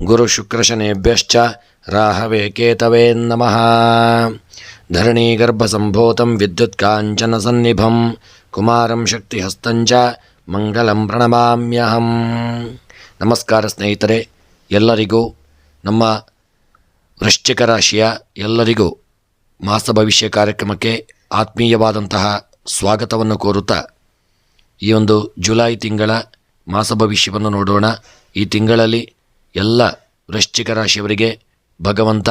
गुरुशुक्रशनेभ्यश्च Rahway केतवे नमः धरणीगर्भसम्भूतं विद्युत्काञ्चनसन्निभं ಕುಮಾರಂ ಶಕ್ತಿಹಸ್ತಂಚ ಮಂಗಲಂ ಪ್ರಣಮಾಮ್ಯಹಂ ನಮಸ್ಕಾರ ಸ್ನೇಹಿತರೆ ಎಲ್ಲರಿಗೂ ನಮ್ಮ ವೃಶ್ಚಿಕ ರಾಶಿಯ ಎಲ್ಲರಿಗೂ ಮಾಸ ಭವಿಷ್ಯ ಕಾರ್ಯಕ್ರಮಕ್ಕೆ ಆತ್ಮೀಯವಾದಂತಹ ಸ್ವಾಗತವನ್ನು ಕೋರುತ್ತಾ ಈ ಒಂದು ಜುಲೈ ತಿಂಗಳ ಮಾಸ ಭವಿಷ್ಯವನ್ನು ನೋಡೋಣ ಈ ತಿಂಗಳಲ್ಲಿ ಎಲ್ಲ ವೃಶ್ಚಿಕ ರಾಶಿಯವರಿಗೆ ಭಗವಂತ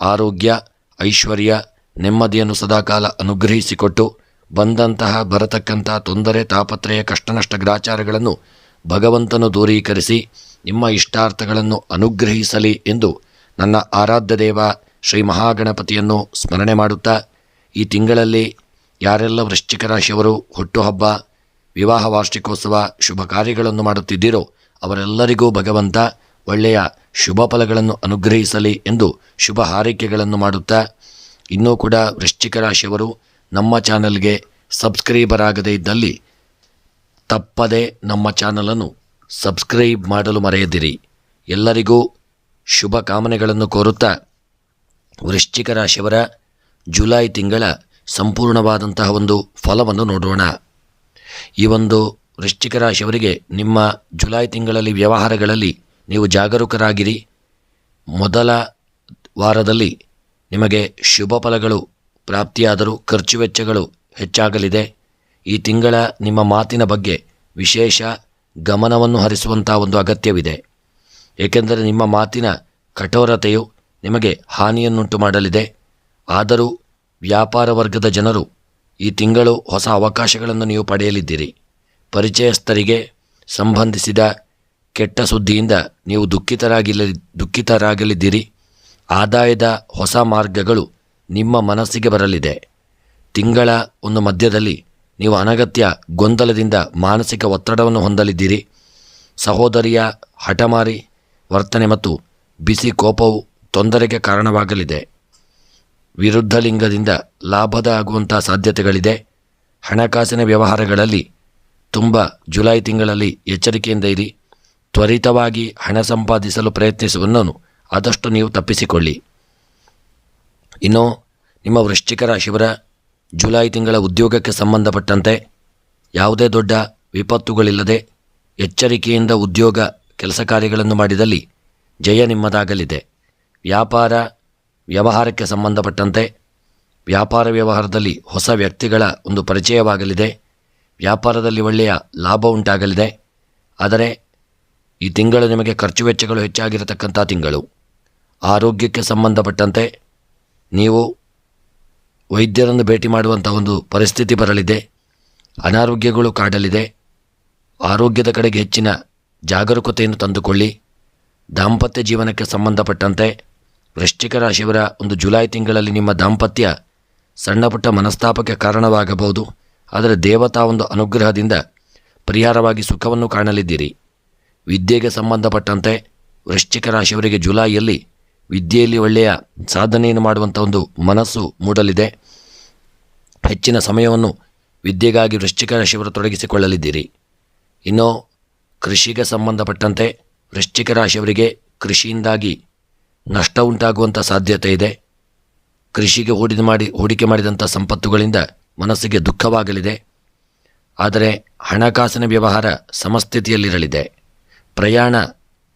ಆರೋಗ್ಯ, ಐಶ್ವರ್ಯ, ನೆಮ್ಮದಿಯನ್ನು ಸದಾಕಾಲ ಅನುಗ್ರಹಿಸಿಕೊಟ್ಟು ಬಂದಂತಹ ಬರತಕ್ಕಂತಹ ತೊಂದರೆ, ತಾಪತ್ರಯ, ಕಷ್ಟನಷ್ಟ ಗ್ರಾಚಾರಗಳನ್ನು ಭಗವಂತನು ದೂರೀಕರಿಸಿ ನಿಮ್ಮ ಇಷ್ಟಾರ್ಥಗಳನ್ನು ಅನುಗ್ರಹಿಸಲಿ ಎಂದು ನನ್ನ ಆರಾಧ್ಯ ದೇವ ಶ್ರೀ ಮಹಾಗಣಪತಿಯನ್ನು ಸ್ಮರಣೆ ಮಾಡುತ್ತಾ, ಈ ತಿಂಗಳಲ್ಲಿ ಯಾರೆಲ್ಲ ವೃಶ್ಚಿಕ ರಾಶಿಯವರು ಹುಟ್ಟುಹಬ್ಬ, ವಿವಾಹ ವಾರ್ಷಿಕೋತ್ಸವ ಶುಭ ಕಾರ್ಯಗಳನ್ನು ಮಾಡುತ್ತಿದ್ದೀರೋ ಅವರೆಲ್ಲರಿಗೂ ಭಗವಂತ ಒಳ್ಳೆಯ ಶುಭ ಫಲಗಳನ್ನು ಅನುಗ್ರಹಿಸಲಿ ಎಂದು ಶುಭ ಹಾರೈಕೆಗಳನ್ನು ಮಾಡುತ್ತಾ, ಇನ್ನೂ ಕೂಡ ವೃಶ್ಚಿಕ ರಾಶಿಯವರು ನಮ್ಮ ಚಾನಲ್ಗೆ ಸಬ್ಸ್ಕ್ರೈಬರ್ ಆಗದೇ ಇದ್ದಲ್ಲಿ ತಪ್ಪದೆ ನಮ್ಮ ಚಾನಲನ್ನು ಸಬ್ಸ್ಕ್ರೈಬ್ ಮಾಡಲು ಮರೆಯದಿರಿ. ಎಲ್ಲರಿಗೂ ಶುಭ ಕಾಮನೆಗಳನ್ನು ಕೋರುತ್ತಾ, ವೃಶ್ಚಿಕ ರಾಶಿಯವರ ಜುಲೈ ತಿಂಗಳ ಸಂಪೂರ್ಣವಾದಂತಹ ಒಂದು ಫಲವನ್ನು ನೋಡೋಣ. ಈ ಒಂದು ವೃಶ್ಚಿಕ ರಾಶಿಯವರಿಗೆ ನಿಮ್ಮ ಜುಲೈ ತಿಂಗಳಲ್ಲಿ ವ್ಯವಹಾರಗಳಲ್ಲಿ ನೀವು ಜಾಗರೂಕರಾಗಿರಿ. ಮೊದಲ ವಾರದಲ್ಲಿ ನಿಮಗೆ ಶುಭ ಫಲಗಳು, ಪ್ರಾಪ್ತಿಯಾದರೂ ಖರ್ಚು ವೆಚ್ಚಗಳು ಹೆಚ್ಚಾಗಲಿದೆ. ಈ ತಿಂಗಳ ನಿಮ್ಮ ಮಾತಿನ ಬಗ್ಗೆ ವಿಶೇಷ ಗಮನವನ್ನು ಹರಿಸುವಂಥ ಒಂದು ಅಗತ್ಯವಿದೆ. ಏಕೆಂದರೆ ನಿಮ್ಮ ಮಾತಿನ ಕಠೋರತೆಯು ನಿಮಗೆ ಹಾನಿಯನ್ನುಂಟು ಮಾಡಲಿದೆ ಆದರೂ ವ್ಯಾಪಾರ ವರ್ಗದ ಜನರು ಈ ತಿಂಗಳು ಹೊಸ ಅವಕಾಶಗಳನ್ನು ನೀವು ಪಡೆಯಲಿದ್ದೀರಿ. ಪರಿಚಯಸ್ಥರಿಗೆ ಸಂಬಂಧಿಸಿದ ಕೆಟ್ಟ ಸುದ್ದಿಯಿಂದ ನೀವು ದುಃಖಿತರಾಗಿಲ್ಲ, ದುಃಖಿತರಾಗಲಿದ್ದೀರಿ. ಆದಾಯದ ಹೊಸ ಮಾರ್ಗಗಳು ನಿಮ್ಮ ಮನಸ್ಸಿಗೆ ಬರಲಿದೆ. ತಿಂಗಳ ಒಂದು ಮಧ್ಯದಲ್ಲಿ ನೀವು ಅನಗತ್ಯ ಗೊಂದಲದಿಂದ ಮಾನಸಿಕ ಒತ್ತಡವನ್ನು ಹೊಂದಲಿದ್ದೀರಿ. ಸಹೋದರಿಯ ಹಠಮಾರಿ ವರ್ತನೆ ಮತ್ತು ಬಿಸಿ ಕೋಪವು ತೊಂದರೆಗೆ ಕಾರಣವಾಗಲಿದೆ. ವಿರುದ್ಧ ಲಿಂಗದಿಂದ ಲಾಭದ ಆಗುವಂಥ ಸಾಧ್ಯತೆಗಳಿದೆ. ಹಣಕಾಸಿನ ವ್ಯವಹಾರಗಳಲ್ಲಿ ತುಂಬ ಜುಲೈ ತಿಂಗಳಲ್ಲಿ ಎಚ್ಚರಿಕೆಯಿಂದ ಇರಿ. ತ್ವರಿತವಾಗಿ ಹಣ ಸಂಪಾದಿಸಲು ಪ್ರಯತ್ನಿಸುವುದನ್ನು ಆದಷ್ಟು ನೀವು ತಪ್ಪಿಸಿಕೊಳ್ಳಿ. ಇನ್ನು, ನಿಮ್ಮ ವೃಶ್ಚಿಕ ರಾಶಿಯವರ ಜುಲೈ ತಿಂಗಳ ಉದ್ಯೋಗಕ್ಕೆ ಸಂಬಂಧಪಟ್ಟಂತೆ ಯಾವುದೇ ದೊಡ್ಡ ವಿಪತ್ತುಗಳಿಲ್ಲದೆ ಎಚ್ಚರಿಕೆಯಿಂದ ಉದ್ಯೋಗ ಕೆಲಸ ಕಾರ್ಯಗಳನ್ನು ಮಾಡಿದಲ್ಲಿ ಜಯ ನಿಮ್ಮದಾಗಲಿದೆ. ವ್ಯಾಪಾರ ವ್ಯವಹಾರಕ್ಕೆ ಸಂಬಂಧಪಟ್ಟಂತೆ ವ್ಯಾಪಾರ ವ್ಯವಹಾರದಲ್ಲಿ ಹೊಸ ವ್ಯಕ್ತಿಗಳ ಒಂದು ಪರಿಚಯವಾಗಲಿದೆ. ವ್ಯಾಪಾರದಲ್ಲಿ ಒಳ್ಳೆಯ ಲಾಭ ಉಂಟಾಗಲಿದೆ. ಆದರೆ ಈ ತಿಂಗಳು ನಿಮಗೆ ಖರ್ಚು ವೆಚ್ಚಗಳು ಹೆಚ್ಚಾಗಿರತಕ್ಕಂಥ ತಿಂಗಳು. ಆರೋಗ್ಯಕ್ಕೆ ಸಂಬಂಧಪಟ್ಟಂತೆ ನೀವು ವೈದ್ಯರನ್ನು ಭೇಟಿ ಮಾಡುವಂಥ ಒಂದು ಪರಿಸ್ಥಿತಿ ಬರಲಿದೆ. ಅನಾರೋಗ್ಯಗಳು ಕಾಡಲಿದೆ. ಆರೋಗ್ಯದ ಕಡೆಗೆ ಹೆಚ್ಚಿನ ಜಾಗರೂಕತೆಯನ್ನು ತಂದುಕೊಳ್ಳಿ. ದಾಂಪತ್ಯ ಜೀವನಕ್ಕೆ ಸಂಬಂಧಪಟ್ಟಂತೆ ವೃಶ್ಚಿಕ ರಾಶಿಯವರ ಒಂದು ಜುಲೈ ತಿಂಗಳಲ್ಲಿ ನಿಮ್ಮ ದಾಂಪತ್ಯ ಸಣ್ಣಪುಟ್ಟ ಮನಸ್ತಾಪಕ್ಕೆ ಕಾರಣವಾಗಬಹುದು. ಆದರೆ ದೇವತಾ ಒಂದು ಅನುಗ್ರಹದಿಂದ ಪರಿಹಾರವಾಗಿ ಸುಖವನ್ನು ಕಾಣಲಿದ್ದೀರಿ. ವಿದ್ಯೆಗೆ ಸಂಬಂಧಪಟ್ಟಂತೆ ವೃಶ್ಚಿಕ ರಾಶಿಯವರಿಗೆ ಜುಲೈಯಲ್ಲಿ ವಿದ್ಯೆಯಲ್ಲಿ ಒಳ್ಳೆಯ ಸಾಧನೆಯನ್ನು ಮಾಡುವಂಥ ಒಂದು ಮನಸ್ಸು ಮೂಡಲಿದೆ. ಹೆಚ್ಚಿನ ಸಮಯವನ್ನು ವಿದ್ಯೆಗಾಗಿ ವೃಶ್ಚಿಕ ರಾಶಿಯವರು ತೊಡಗಿಸಿಕೊಳ್ಳಲಿದ್ದೀರಿ. ಇನ್ನು ಕೃಷಿಗೆ ಸಂಬಂಧಪಟ್ಟಂತೆ ವೃಶ್ಚಿಕ ರಾಶಿಯವರಿಗೆ ಕೃಷಿಯಿಂದಾಗಿ ನಷ್ಟ ಉಂಟಾಗುವಂಥ ಸಾಧ್ಯತೆ ಇದೆ. ಕೃಷಿಗೆ ಹೂಡಿಕೆ ಮಾಡಿ, ಹೂಡಿಕೆ ಮಾಡಿದಂಥ ಸಂಪತ್ತುಗಳಿಂದ ಮನಸ್ಸಿಗೆ ದುಃಖವಾಗಲಿದೆ. ಆದರೆ ಹಣಕಾಸಿನ ವ್ಯವಹಾರ ಸಮಸ್ಥಿತಿಯಲ್ಲಿರಲಿದೆ. ಪ್ರಯಾಣ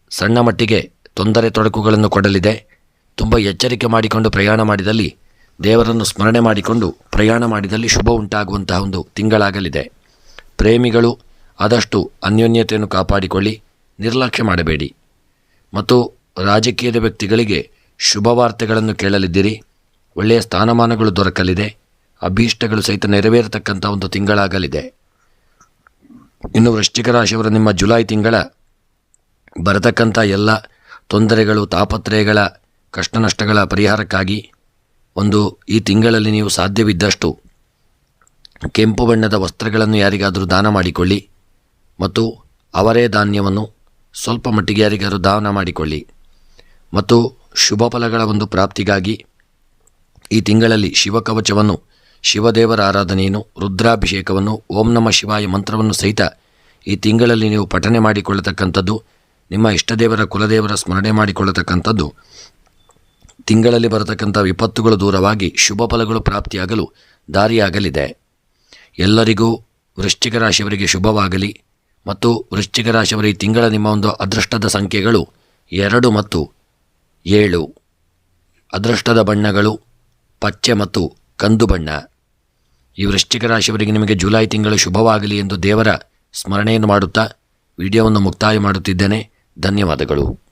ಸಣ್ಣ ಮಟ್ಟಿಗೆ ತೊಂದರೆ ತೊಡಕುಗಳನ್ನು ಕೊಡಲಿದೆ. ತುಂಬ ಎಚ್ಚರಿಕೆ ಮಾಡಿಕೊಂಡು ಪ್ರಯಾಣ ಮಾಡಿದಲ್ಲಿ ದೇವರನ್ನು ಸ್ಮರಣೆ ಮಾಡಿಕೊಂಡು ಪ್ರಯಾಣ ಮಾಡಿದಲ್ಲಿ ಶುಭ ಉಂಟಾಗುವಂತಹ ಒಂದು ತಿಂಗಳಾಗಲಿದೆ. ಪ್ರೇಮಿಗಳು ಆದಷ್ಟು ಅನ್ಯೋನ್ಯತೆಯನ್ನು ಕಾಪಾಡಿಕೊಳ್ಳಿ, ನಿರ್ಲಕ್ಷ್ಯ ಮಾಡಬೇಡಿ. ಮತ್ತು ರಾಜಕೀಯದ ವ್ಯಕ್ತಿಗಳಿಗೆ ಶುಭ ವಾರ್ತೆಗಳನ್ನು ಕೇಳಲಿದ್ದೀರಿ. ಒಳ್ಳೆಯ ಸ್ಥಾನಮಾನಗಳು ದೊರಕಲಿದೆ. ಅಭೀಷ್ಟಗಳು ಸಹಿತ ನೆರವೇರತಕ್ಕಂಥ ಒಂದು ತಿಂಗಳಾಗಲಿದೆ. ಇನ್ನು ವೃಶ್ಚಿಕ ರಾಶಿಯವರ ನಿಮ್ಮ ಜುಲೈ ತಿಂಗಳ ಬರತಕ್ಕಂಥ ಎಲ್ಲ ತೊಂದರೆಗಳು, ತಾಪತ್ರಯಗಳ ಕಷ್ಟ ನಷ್ಟಗಳ ಪರಿಹಾರಕ್ಕಾಗಿ ಒಂದು ಈ ತಿಂಗಳಲ್ಲಿ ನೀವು ಸಾಧ್ಯವಿದ್ದಷ್ಟು ಕೆಂಪು ಬಣ್ಣದ ವಸ್ತ್ರಗಳನ್ನು ಯಾರಿಗಾದರೂ ದಾನ ಮಾಡಿಕೊಳ್ಳಿ ಮತ್ತು ಅವರೇ ಧಾನ್ಯವನ್ನು ಸ್ವಲ್ಪ ಮಟ್ಟಿಗೆ ಯಾರಿಗಾದರೂ ದಾನ ಮಾಡಿಕೊಳ್ಳಿ. ಮತ್ತು ಶುಭ ಫಲಗಳ ಒಂದು ಪ್ರಾಪ್ತಿಗಾಗಿ ಈ ತಿಂಗಳಲ್ಲಿ ಶಿವಕವಚವನ್ನು, ಶಿವದೇವರ ಆರಾಧನೆಯನ್ನು, ರುದ್ರಾಭಿಷೇಕವನ್ನು, ಓಂ ನಮ ಶಿವಾಯ ಮಂತ್ರವನ್ನು ಸಹಿತ ಈ ತಿಂಗಳಲ್ಲಿ ನೀವು ಪಠನೆ ಮಾಡಿಕೊಳ್ಳತಕ್ಕಂಥದ್ದು ನಿಮ್ಮ ಇಷ್ಟದೇವರ ಕುಲದೇವರ ಸ್ಮರಣೆ ಮಾಡಿಕೊಳ್ಳತಕ್ಕಂಥದ್ದು. ತಿಂಗಳಲ್ಲಿ ಬರತಕ್ಕಂಥ ವಿಪತ್ತುಗಳು ದೂರವಾಗಿ ಶುಭ ಫಲಗಳು ಪ್ರಾಪ್ತಿಯಾಗಲು ದಾರಿಯಾಗಲಿದೆ. ಎಲ್ಲರಿಗೂ ವೃಶ್ಚಿಕ ರಾಶಿಯವರಿಗೆ ಶುಭವಾಗಲಿ ಮತ್ತು ವೃಶ್ಚಿಕ ರಾಶಿಯವರ ಈ ತಿಂಗಳ ನಿಮ್ಮ ಒಂದು ಅದೃಷ್ಟದ ಸಂಖ್ಯೆಗಳು ಎರಡು ಮತ್ತು ಏಳು. ಅದೃಷ್ಟದ ಬಣ್ಣಗಳು ಪಚ್ಚೆ ಮತ್ತು ಕಂದು ಬಣ್ಣ. ಈ ವೃಶ್ಚಿಕ ರಾಶಿಯವರಿಗೆ ನಿಮಗೆ ಜುಲೈ ತಿಂಗಳು ಶುಭವಾಗಲಿ ಎಂದು ದೇವರ ಸ್ಮರಣೆಯನ್ನು ಮಾಡುತ್ತಾ ವಿಡಿಯೋವನ್ನು ಮುಕ್ತಾಯ ಮಾಡುತ್ತಿದ್ದೇನೆ. ಧನ್ಯವಾದಗಳು.